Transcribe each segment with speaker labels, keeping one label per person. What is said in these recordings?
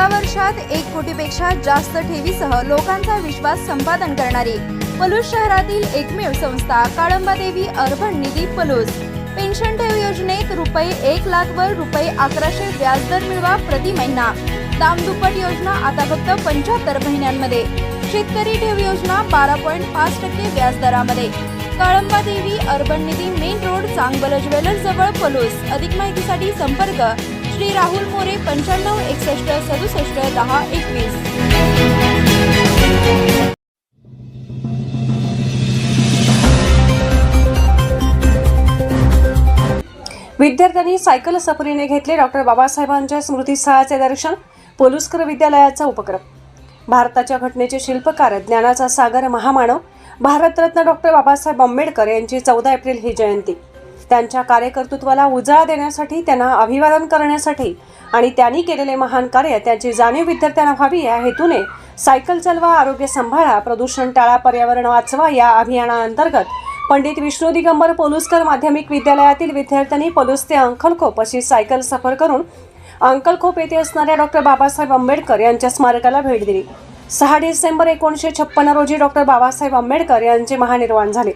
Speaker 1: एका वर्षात एक कोटीपेक्षा जास्त ठेवीसह लोकांचा विश्वास संपादन करणारी पलूस शहरातील एकमेव संस्था काळंबादेवी अर्बन निधी पलूस. पेन्शन ठेव योजनेत रुपये एक लाख वर रुपये अकराशे व्याजदर मिळवा प्रति महिना. दामदुप्पट योजना आता फक्त पंच्याहत्तर महिन्यांमध्ये. शेतकरी ठेव योजना बारा पॉईंट पाच टक्के व्याजदरामध्ये. Kalamba Devi urban Nidhi main road चांगबल jewellers जवळ पलूस. अधिक माहितीसाठी संपर्क श्री राहुल मोरे पंच्याण्णव एकसष्ट सदुसष्ट दहा एकवीस.
Speaker 2: विद्यार्थ्यांनी सायकल सफरीने घेतले डॉक्टर बाबासाहेबांच्या स्मृतीस्थळाचे दर्शन पोलुस्कर विद्यालयाचा उपक्रम. भारताच्या घटनेचे शिल्पकार ज्ञानाचा सागर महामानव भारतरत्न डॉक्टर बाबासाहेब आंबेडकर यांची चौदा एप्रिल ही जयंती. त्यांच्या कार्यकर्तृत्वाला उजाळा देण्यासाठी त्यांना अभिवादन करण्यासाठी आणि त्यांनी केलेले महान कार्य त्याची जाणीव विद्यार्थ्यांना व्हावी या हेतूने सायकल चालवा आरोग्य सांभाळा प्रदूषण टाळा पर्यावरण वाचवा या अभियानाअंतर्गत पंडित विष्णू दिगंबर पोलुसकर माध्यमिक विद्यालयातील विद्यार्थ्यांनी पोलुस ते अंकलखोप अशी सायकल सफर करून अंकलखोप येथे असणाऱ्या डॉक्टर बाबासाहेब आंबेडकर यांच्या स्मारकाला भेट दिली. सहा डिसेंबर एकोणीसशे छप्पन्न रोजी डॉक्टर बाबासाहेब आंबेडकर यांचे महानिर्वाण झाले.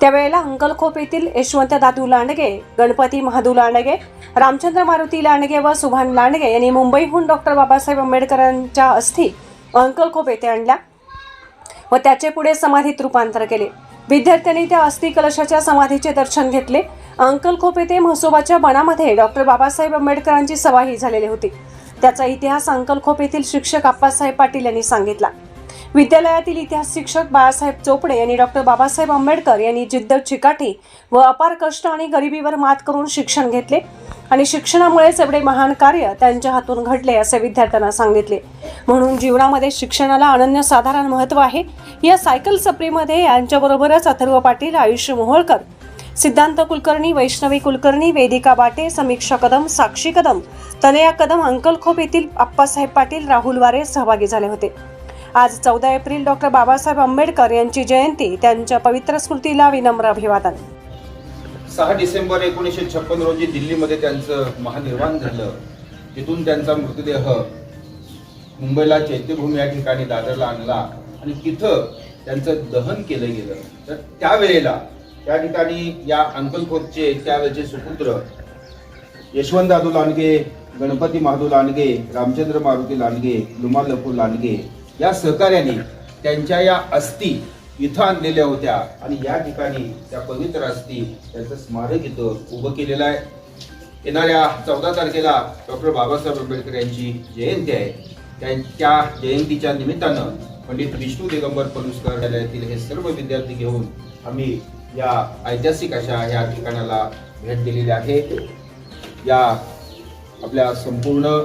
Speaker 2: त्यावेळेला अंकलखोप येथील यशवंत दादू लांडगे गणपती महादू लांडगे रामचंद्र मारुती लांडगे व सुभान लांडगे यांनी मुंबईहून डॉक्टर बाबासाहेब आंबेडकरांच्या अस्थी अंकलखोप येथे आणल्या व त्याचे पुढे समाधीत रूपांतर केले. विद्यार्थ्यांनी त्या अस्थि कलशाच्या समाधीचे दर्शन घेतले. अंकलखोप येथे म्हसोबाच्या बनामध्ये डॉक्टर बाबासाहेब आंबेडकरांची सवाही झालेली होती. त्याचा इतिहास अंकलखोप येथील शिक्षक आप्पासाहेब पाटील यांनी सांगितला. विद्यालयातील इतिहास शिक्षक बाळासाहेब चोपडे यांनी डॉक्टर बाबासाहेब आंबेडकर यांनी जिद्द चिकाटी व अपार कष्ट आणि गरिबीवर मात करून शिक्षण घेतले आणि शिक्षणामुळेच एवढे महान कार्य त्यांच्या हातून घडले असे विद्यार्थ्यांना सांगितले. म्हणून जीवनामध्ये शिक्षणाला अनन्यसाधारण महत्त्व आहे. या सायकल सप्रीमध्ये यांच्याबरोबरच अथर्व पाटील आयुष्य मोहोळकर सिद्धांत कुलकर्णी वैष्णवी कुलकर्णी वेदिका बाटे समीक्षा कदम साक्षी कदम तनया कदम अंकलखोप येथील आप्पासाहेब पाटील राहुल वारे सहभागी झाले होते. आज चौदा एप्रिल डॉक्टर बाबासाहेब आंबेडकर यांची जयंती. त्यांच्या पवित्र स्मृतीला विनम्र अभिवादन.
Speaker 3: सहा डिसेंबर एकोणीसशे छप्पन रोजी दिल्लीमध्ये त्यांचं महानिर्वाण झालं. तिथून त्यांचा मृतदेह मुंबईला चैत्यभूमी या ठिकाणी दादरला आणला आणि तिथं त्यांचं दहन केलं गेलं. तर त्यावेळेला त्या ठिकाणी या अंकलखोरचे त्यावेळेचे सुपुत्र यशवंत दादू लांडगे गणपती महादू लांडगे रामचंद्र मारुती लांडगे लुमा लपू लांडगे या सहकार्याने त्यांच्या या अस्थी इथं आणलेल्या होत्या आणि या ठिकाणी त्या पवित्र अस्थी त्यांचं स्मारक इथं उभं केलेलं आहे. येणाऱ्या चौदा तारखेला डॉक्टर बाबासाहेब आंबेडकर यांची जयंती आहे. त्यांच्या जयंतीच्या निमित्तानं पंडित विष्णू दिगंबर पलुसकर हे सर्व विद्यार्थी घेऊन आम्ही या ऐतिहासिक अशा या ठिकाणाला भेट दिलेली आहे. या आपल्या संपूर्ण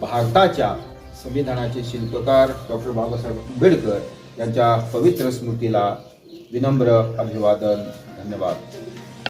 Speaker 3: भारताच्या संविधानाचे शिल्पकार डॉक्टर बाबासाहेब आंबेडकर यांच्या पवित्र स्मृतीला विनम्र अभिवादन धन्यवाद.